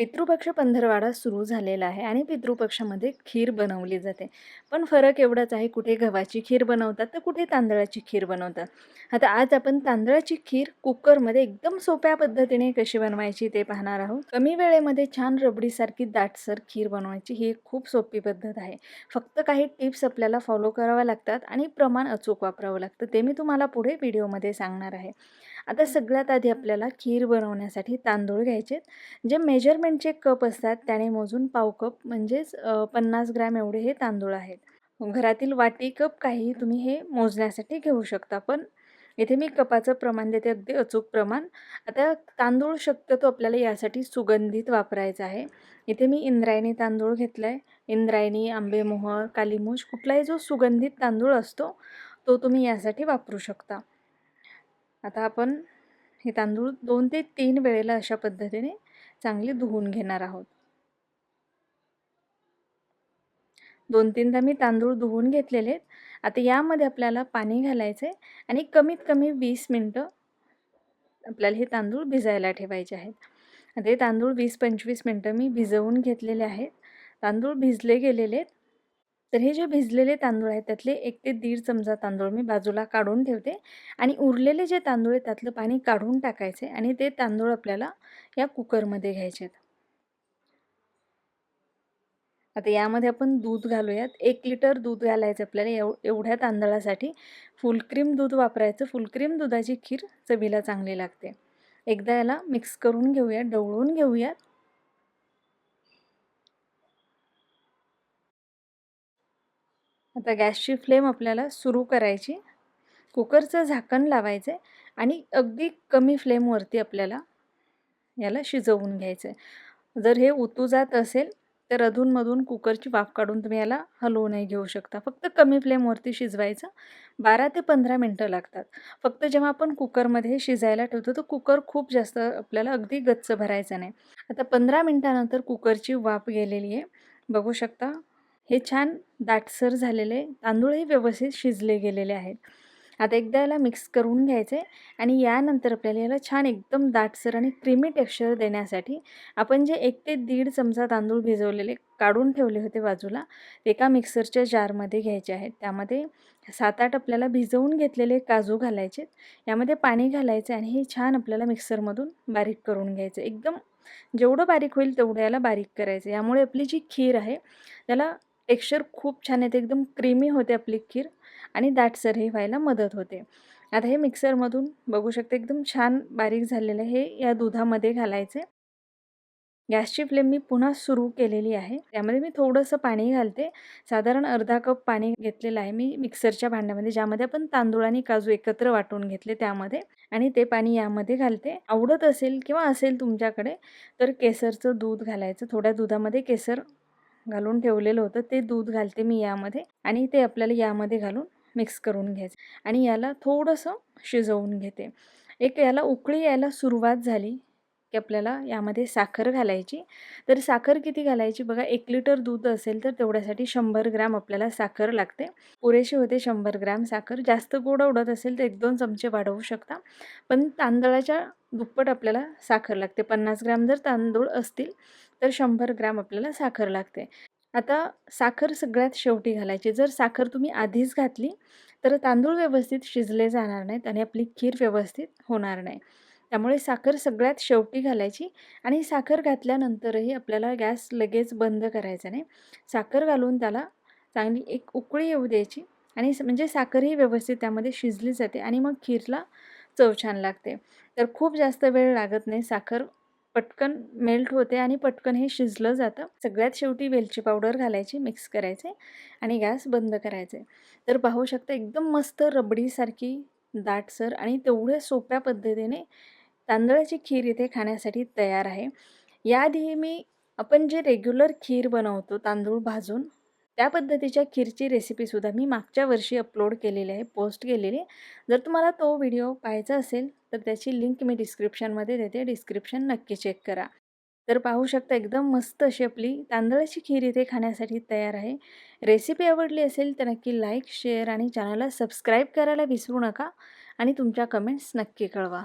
पितृपक्ष पंधरवाडा सुरू झालेला आहे आणि पितृपक्षामध्ये खीर बनवली जाते. पण फरक एवढाच आहे कुठे गव्हाची खीर बनवतात तर कुठे तांदळाची खीर बनवतात. आता आज आपण तांदळाची खीर कुकरमध्ये एकदम सोप्या पद्धतीने कशी बनवायची ते पाहणार आहोत. कमी वेळेमध्ये छान रबडीसारखी दाटसर खीर बनवायची ही खूप सोपी पद्धत आहे. फक्त काही टिप्स आपल्याला फॉलो कराव्या लागतात आणि प्रमाण अचूक वापरावं लागतं ते मी तुम्हाला पुढे व्हिडिओमध्ये सांगणार आहे. आता सगळ्यात आधी आपल्याला खीर बनवण्यासाठी तांदूळ घ्यायचे जे मेजरमेंटचे कप असतात त्याने मोजून पाव कप म्हणजेच पन्नास ग्रॅम एवढे हे तांदूळ आहेत. घरातील वाटी कप काही तुम्ही हे मोजण्यासाठी घेऊ शकता पण इथे मी कपाचं प्रमाण देते अगदी अचूक प्रमाण. आता तांदूळ शक्यतो आपल्याला यासाठी सुगंधित वापरायचा आहे. इथे मी इंद्रायणी तांदूळ घेतला आहे इंद्रायणी आंबेमोहर कालीमूछ कुठलाही जो सुगंधित तांदूळ असतो तो तुम्ही यासाठी वापरू शकता. आता आपण हे तांदूळ दोन ते तीन वेळेला अशा पद्धतीने चांगले धुवून घेणार आहोत. दोन तीनदा मी तांदूळ धुवून घेतलेले आहेत. आता यामध्ये आपल्याला पाणी घालायचं आहे आणि कमीत कमी वीस मिनटं आपल्याला हे तांदूळ भिजायला ठेवायचे आहेत. आता हे तांदूळ वीस पंचवीस मिनटं मी भिजवून घेतलेले आहेत. तांदूळ भिजले गेलेले आहेत. तर हे जे भिजलेले तांदूळ आहेत त्यातले एक ते दीड चमचा तांदूळ मी बाजूला काढून ठेवते आणि उरलेले जे तांदूळ आहेत त्यातलं पाणी काढून टाकायचे आणि ते तांदूळ आपल्याला या कुकरमध्ये घ्यायचे आता यामध्ये आपण दूध घालूयात. एक लिटर दूध घालायचं आपल्याला एव एवढ्या तांदळासाठी. फुलक्रीम दूध वापरायचं. फुलक्रीम दुधाची खीर चवीला चांगली लागते. एकदा याला मिक्स करून घेऊयात ढवळून घेऊयात. आता गॅसची फ्लेम आपल्याला सुरू करायची. कुकरचं झाकण लावायचं आहे आणि अगदी कमी फ्लेमवरती आपल्याला याला शिजवून घ्यायचं आहे जर हे उतू जात असेल तर अधूनमधून कुकरची वाफ काढून तुम्ही याला हलवूनही घेऊ शकता. फक्त कमी फ्लेमवरती शिजवायचं. बारा ते पंधरा मिनटं लागतात. फक्त जेव्हा आपण कुकरमध्ये शिजायला ठेवतो तर कुकर खूप जास्त आपल्याला अगदी गच्च भरायचं नाही. आता पंधरा मिनटानंतर कुकरची वाफ गेलेली आहे. बघू शकता. हे छान दाटसर झालेले तांदूळही व्यवस्थित शिजले गेलेले आहेत. आता एकदा याला मिक्स करून घ्यायचे आणि यानंतर आपल्याला याला छान एकदम दाटसर आणि क्रीमी टेक्स्चर देण्यासाठी आपण जे एक ते दीड चमचा तांदूळ भिजवलेले काढून ठेवले होते बाजूला एका मिक्सरच्या जारमध्ये घ्यायचे आहेत. त्यामध्ये सात आठ आपल्याला भिजवून घेतलेले काजू घालायचे यामध्ये पाणी घालायचे आणि हे छान आपल्याला मिक्सरमधून बारीक करून घ्यायचं. एकदम जेवढं बारीक होईल तेवढं याला बारीक करायचं. यामुळे आपली जी खीर आहे त्याला टेक्स्चर खूप छान येते एकदम क्रीमी होते आपली खीर आणि दाटसरही व्हायला मदत होते. आता हे मिक्सरमधून बघू शकते एकदम छान बारीक झालेलं हे या दुधामध्ये घालायचे. गॅसची फ्लेम मी पुन्हा सुरू केलेली आहे. त्यामध्ये मी थोडंसं पाणी घालते. साधारण अर्धा कप पाणी घेतलेलं आहे मी मिक्सरच्या भांड्यामध्ये ज्यामध्ये आपण तांदूळ आणि काजू एकत्र वाटून घेतले त्यामध्ये. आणि ते पाणी यामध्ये घालते. आवडत असेल किंवा असेल तुमच्याकडे तर केसरचं दूध घालायचं. थोड्या दुधामध्ये केसर घालून ठेवलेलं होतं. ते दूध घालते मी यामध्ये आणि ते आपल्याला यामध्ये घालून मिक्स करून घ्यायचं. आणि याला थोडंसं शिजवून घेते. एक याला उकळी यायला सुरुवात झाली की आपल्याला यामध्ये साखर घालायची. तर साखर किती घालायची? बघा एक लिटर दूध असेल तर तेवढ्यासाठी शंभर ग्रॅम आपल्याला साखर लागते. पुरेशी होते शंभर ग्रॅम साखर. जास्त गोड आवडत असेल तर एक दोन चमचे वाढवू शकता. पण तांदळाच्या दुप्पट आपल्याला साखर लागते. पन्नास ग्रॅम जर तांदूळ असतील तर शंभर ग्रॅम आपल्याला साखर लागते. आता साखर सगळ्यात शेवटी घालायची. जर साखर तुम्ही आधीच घातली तर तांदूळ व्यवस्थित शिजले जाणार नाहीत आणि आपली खीर व्यवस्थित होणार नाही. त्यामुळे साखर सगळ्यात शेवटी घालायची आणि साखर घातल्यानंतरही आपल्याला गॅस लगेच बंद करायचा नाही. साखर घालून त्याला चांगली एक उकळी येऊ द्यायची आणि म्हणजे साखरही व्यवस्थित त्यामध्ये शिजली जाते आणि मग खीरला चव छान लागते. तर खूप जास्त वेळ लागत नाही साखर पटकन मेल्ट होते आणि पटकन हे शिजलं जातं. सगळ्यात शेवटी वेलची पावडर घालायची मिक्स करायचे आणि गॅस बंद करायचे. तर पाहू शकता एकदम मस्त रबडीसारखी दाटसर आणि तेवढ्या सोप्या पद्धतीने तांदळाची खीर इथे खाण्यासाठी तयार आहे. याआधी मी आपण जे रेग्युलर खीर बनवतो तांदूळ भाजून त्या पद्धतीच्या खीरची रेसिपीसुद्धा मी मागच्या वर्षी अपलोड केलेली आहे पोस्ट केलेली जर तुम्हाला तो व्हिडिओ पाहायचा असेल तर त्याची लिंक मी डिस्क्रिप्शनमध्ये देते. डिस्क्रिप्शन नक्की चेक करा. तर पाहू शकता एकदम मस्त अशी आपली तांदळाची खीर इथे खाण्यासाठी तयार आहे. रेसिपी आवडली असेल तर नक्की लाईक शेअर आणि चॅनलला सबस्क्राईब करायला विसरू नका आणि तुमच्या कमेंट्स नक्की कळवा.